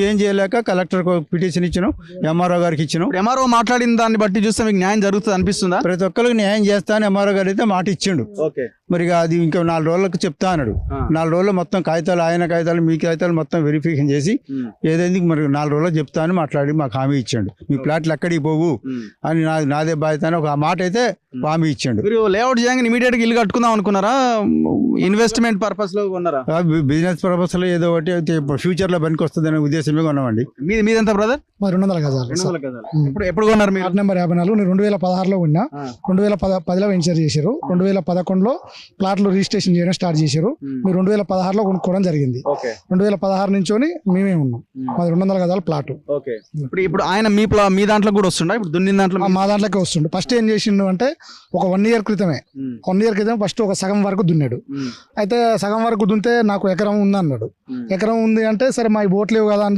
ఏం చేయలేక collector petition ఇచ్చినాం ఎంఆర్ఓ గారికి ఇచ్చినాం. ఎంఆర్ఓ మాట్లాడిన దాన్ని బట్టి చూస్తే మీకు న్యాయం జరుగుతుంది అనిపిస్తుందా? ప్రతి ఒక్కరికి న్యాయం చేస్తాను ఎంఆర్ఓ గారు అయితే మాట ఇచ్చిండు. ఓకే. మరి అది ఇంకా నాలుగు రోజులకు చెప్తా అన్నాడు. నాలుగు రోజులు మొత్తం కాగితాలు ఆయన కాగితాలు మీ కాగితాలు మొత్తం వెరిఫికేషన్ చేసి ఏదైంది మరి నాలుగు రోజులు చెప్తా అని మాట్లాడి మాకు హామీ ఇచ్చాడు. మీ ప్లాట్లు ఎక్కడికి పోవు అని నా నాదే బాధ్యత అని ఒక మాట అయితే హామీ ఇచ్చాడు. మీరు లేఅవుట్ చేయగానే ఇమీడియట్గా ఇల్లు కట్టుకుందాం అనుకున్నారా? ఇన్వెస్ట్మెంట్ పర్పస్లో ఉన్నారా బిజినెస్ పర్పస్లో ఏదో ఒకటి అయితే ఇప్పుడు ఫ్యూచర్లో పనికి వస్తుంది అనే ఉద్దేశమే కొన్నామండి. మీది మీదెంత బ్రదర్ మరి రెండు వందల గజాలు. ఉమ్. ఎప్పుడు కొన్నారు మీరు? నెంబర్ యాభై నాలుగు నేను రెండు వేల పదహారులో ఉన్నా. రెండు వేల పద పదిలో వెంచర్ చేశారు. రెండు వేల పదకొండులో ప్లాట్లు రిజిస్ట్రేషన్ చేయడం స్టార్ట్ చేశారు. మీరు రెండు వేల పదహారులో కొనుక్కోవడం జరిగింది. రెండు వేల పదహారు నుంచి మేమే ఉన్నాం. మాది రెండు వందల గజాల ప్లాట్. ఓకే. ఇప్పుడు ఇప్పుడు ఆయన మీ ప్లా మీ దాంట్లో కూడా వస్తుండ? ఇప్పుడు దున్నిన దాంట్లో మీ- దాంట్లోకి వస్తుండు. ఫస్ట్ ఏం చేసిండు అంటే ఒక వన్ ఇయర్ క్రితమే. వన్ ఇయర్ క్రితం ఫస్ట్ ఒక సగం వరకు దున్నాడు. అయితే సగం వరకు దున్నితే నాకు ఎకరం ఉంది అన్నాడు. ఎకరం ఉంది అంటే సరే మా బోట్ లేవు కదా అని